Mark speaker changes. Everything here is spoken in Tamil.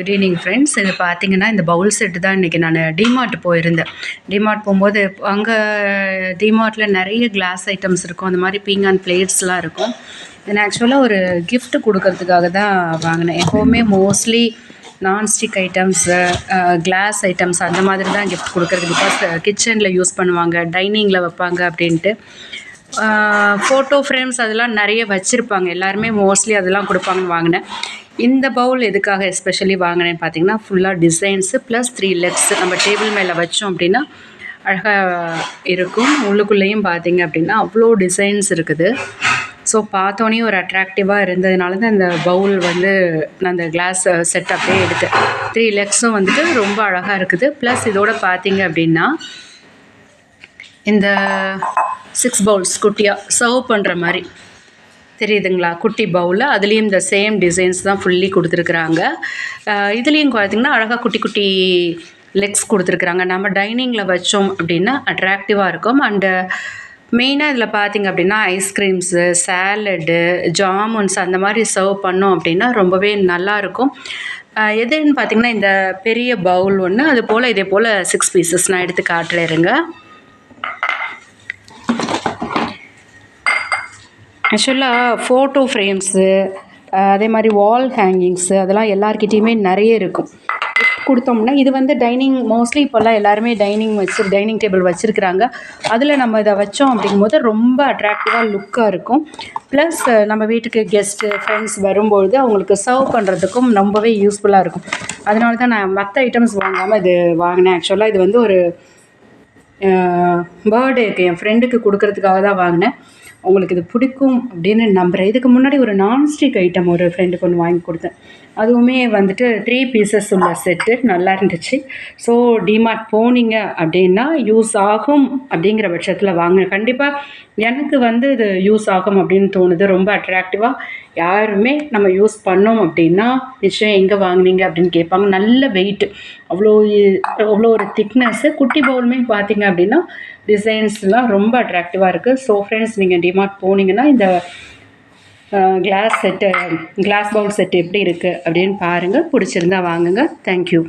Speaker 1: குட் ஈவினிங் ஃப்ரெண்ட்ஸ் இது பார்த்தீங்கன்னா இந்த பவுல் செட்டு தான் இன்றைக்கி நான் டிமார்ட் போயிருந்தேன். டிமார்ட் போகும்போது அங்கே டிமார்ட்டில் நிறைய கிளாஸ் ஐட்டம்ஸ் இருக்கும். அந்த மாதிரி பீங்கான் பிளேட்ஸ்லாம் இருக்கும். நான் ஆக்சுவலாக ஒரு கிஃப்ட் கொடுக்கறதுக்காக தான் வாங்கினேன். எப்போவுமே mostly nonstick items glass items அந்த மாதிரி தான் கிஃப்ட் கொடுக்குறது. பிகாஸ் கிச்சனில் யூஸ் பண்ணுவாங்க டைனிங்கில் வைப்பாங்க அப்படின்ட்டு. ஃபோட்டோ ஃப்ரேம்ஸ் அதெல்லாம் நிறைய வச்சுருப்பாங்க. எல்லாருமே மோஸ்ட்லி அதெல்லாம் கொடுப்பாங்கன்னு வாங்கினேன். இந்த பவுல் எதுக்காக எஸ்பெஷலி வாங்கினேன்னு பார்த்தீங்கன்னா ஃபுல்லாக டிசைன்ஸு ப்ளஸ் த்ரீ லெக்ஸ் நம்ம டேபிள் மேலே வச்சோம் அப்படின்னா அழகாக இருக்கும். உள்ளுக்குள்ளேயும் பார்த்தீங்க அப்படின்னா அவ்வளோ டிசைன்ஸ் இருக்குது. ஸோ பார்த்தோன்னே ஒரு அட்ராக்டிவாக இருந்ததுனால தான் இந்த பவுல் வந்து நான் அந்த கிளாஸ் செட் அப்படியே எடுத்தேன். த்ரீ லெக்ஸும் வந்துட்டு ரொம்ப அழகாக இருக்குது. ப்ளஸ் இதோட பார்த்தீங்க அப்படின்னா இந்த சிக்ஸ் பவுல்ஸ் குட்டியாக சர்வ் பண்ணுற மாதிரி. தெரியுதுங்களா? குட்டி பவுலில் அதுலேயும் இந்த சேம் டிசைன்ஸ் தான் ஃபுல்லி கொடுத்துருக்குறாங்க. இதுலேயும் பார்த்தீங்கன்னா அழகாக குட்டி குட்டி லெக்ஸ் கொடுத்துருக்குறாங்க. நம்ம டைனிங்கில் வச்சோம் அப்படின்னா அட்ராக்டிவாக இருக்கும். அண்டு மெயினாக இதில் பார்த்திங்க அப்படின்னா ஐஸ்கிரீம்ஸு சேலடு ஜாமுன்ஸ் அந்த மாதிரி சர்வ் பண்ணோம் அப்படின்னா ரொம்பவே நல்லாயிருக்கும் எதுன்னு பார்த்தீங்கன்னா இந்த பெரிய பவுல் ஒன்று அது போல் இதே போல் சிக்ஸ் பீசஸ் நான் எடுத்து காட்டுறேருங்க ஆக்சுவலாக ஃபோட்டோ ஃப்ரேம்ஸு அதே மாதிரி வால் ஹேங்கிங்ஸு அதெல்லாம் எல்லார்கிட்டேயுமே நிறைய இருக்கும். கொடுத்தோம்னா இது வந்து டைனிங் மோஸ்ட்லி இப்போல்லாம் எல்லாருமே டைனிங் வச்சு டைனிங் டேபிள் வச்சுருக்கிறாங்க. அதில் நம்ம இதை வச்சோம் அப்படிங்கும்போது ரொம்ப அட்ராக்டிவாக லுக்காக இருக்கும். ப்ளஸ் நம்ம வீட்டுக்கு கெஸ்ட்டு ஃப்ரெண்ட்ஸ் வரும்பொழுது அவங்களுக்கு சர்வ் பண்ணுறதுக்கும் ரொம்பவே யூஸ்ஃபுல்லாக இருக்கும். அதனால தான் நான் மற்ற ஐட்டம்ஸ் வாங்காமல் இது வாங்கினேன். ஆக்சுவலாக இது வந்து ஒரு பர்த்டேக்கு என் ஃப்ரெண்டுக்கு கொடுக்கறதுக்காக தான் வாங்கினேன். உங்களுக்கு இது பிடிக்கும் அப்படின்னு நம்புகிறேன் இதுக்கு முன்னாடி ஒரு நான்ஸ்டிக் ஐட்டம் ஒரு ஃப்ரெண்டுக்கு ஒன்று வாங்கி கொடுத்தேன். அதுவுமே வந்துட்டு த்ரீ பீசஸ் உள்ள செட்டு நல்லா இருந்துச்சு. ஸோ டிமார்ட் போனீங்க அப்படின்னா யூஸ் ஆகும் அப்படிங்கிற பட்சத்தில் வாங்க. கண்டிப்பாக எனக்கு வந்து இது யூஸ் ஆகும் அப்படின்னு தோணுது. ரொம்ப அட்ராக்டிவாக யாருமே நம்ம யூஸ் பண்ணோம் அப்படின்னா நிச்சயம் எங்கே வாங்கினீங்க அப்படின்னு கேட்பாங்க. நல்ல வெயிட் அவ்வளோ அவ்வளோ ஒரு திக்னஸ்ஸு குட்டி பவுலுமே பார்த்தீங்க அப்படின்னா டிசைன்ஸ்லாம் ரொம்ப அட்ராக்டிவாக இருக்குது ஸோ ஃப்ரெண்ட்ஸ் நீங்கள் டிமார்ட் போனீங்கன்னா இந்த glass set glass bowl set எப்படி இருக்குது அப்படின்னு பாருங்கள் பிடிச்சிருந்தா வாங்குங்க. தேங்க்யூ